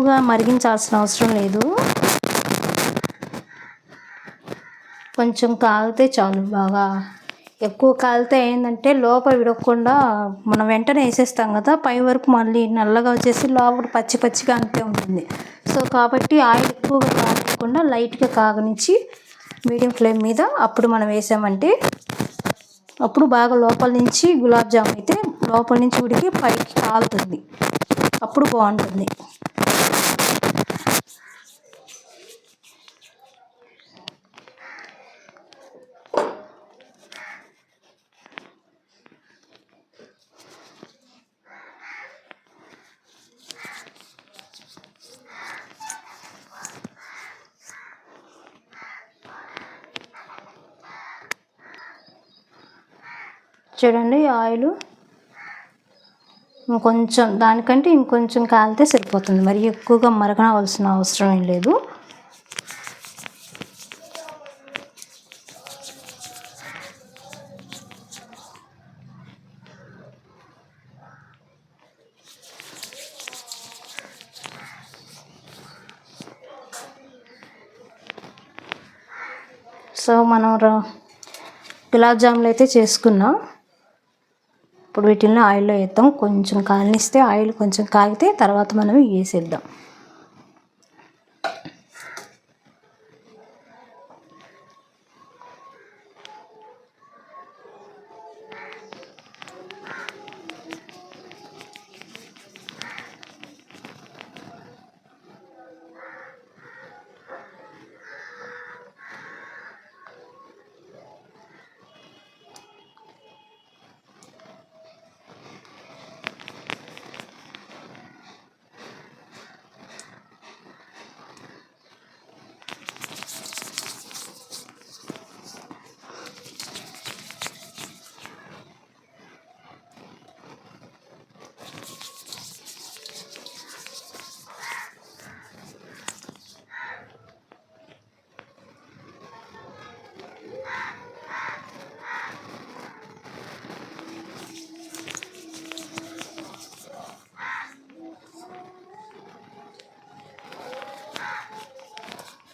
ఎక్కువగా మరిగించాల్సిన అవసరం లేదు. కొంచెం కాలితే చాలు బాగా. ఎక్కువ కాలితే ఏంటంటే లోపల విడవకుండా మనం వెంటనే వేసేస్తాం కదా పై వరకు మళ్ళీ నల్లగా వచ్చేసి లోపల పచ్చి పచ్చిగా అంతే ఉంటుంది. సో కాబట్టి ఆయిల్ ఎక్కువగా కాగకుండా లైట్గా కాగనిచ్చి మీడియం ఫ్లేమ్ మీద అప్పుడు మనం వేసామంటే అప్పుడు బాగా లోపల నుంచి గులాబ్ జామ్ అయితే లోపల నుంచి ఉడికి పైకి కాలుతుంది. అప్పుడు బాగుంటుంది. చూడండి ఆయిల్. ఇంకొంచెం దానికంటే ఇంకొంచెం కాలితే సరిపోతుంది. మరి ఎక్కువగా మరగనవలసిన అవసరం ఏం లేదు. సో మనం గులాబ్ జాములు అయితే చేసుకున్నాం. ఇప్పుడు వీటిని ఆయిల్లో వేద్దాం. కొంచెం కాలనిస్తే ఆయిల్ కొంచెం కాగితే తర్వాత మనం వేసేద్దాం.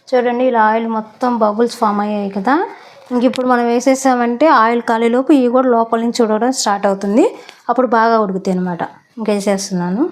చూడండి ఇలా ఆయిల్ మొత్తం బబుల్స్ ఫామ్ అయ్యాయి కదా. ఇంక ఇప్పుడు మనం వేసేసామంటే ఆయిల్ కాలేలోపు ఇవి కూడా లోపల నుంచి ఉడకడం స్టార్ట్ అవుతుంది. అప్పుడు బాగా ఉడుకుతాయి అనమాట ఇంకేసేస్తున్నాను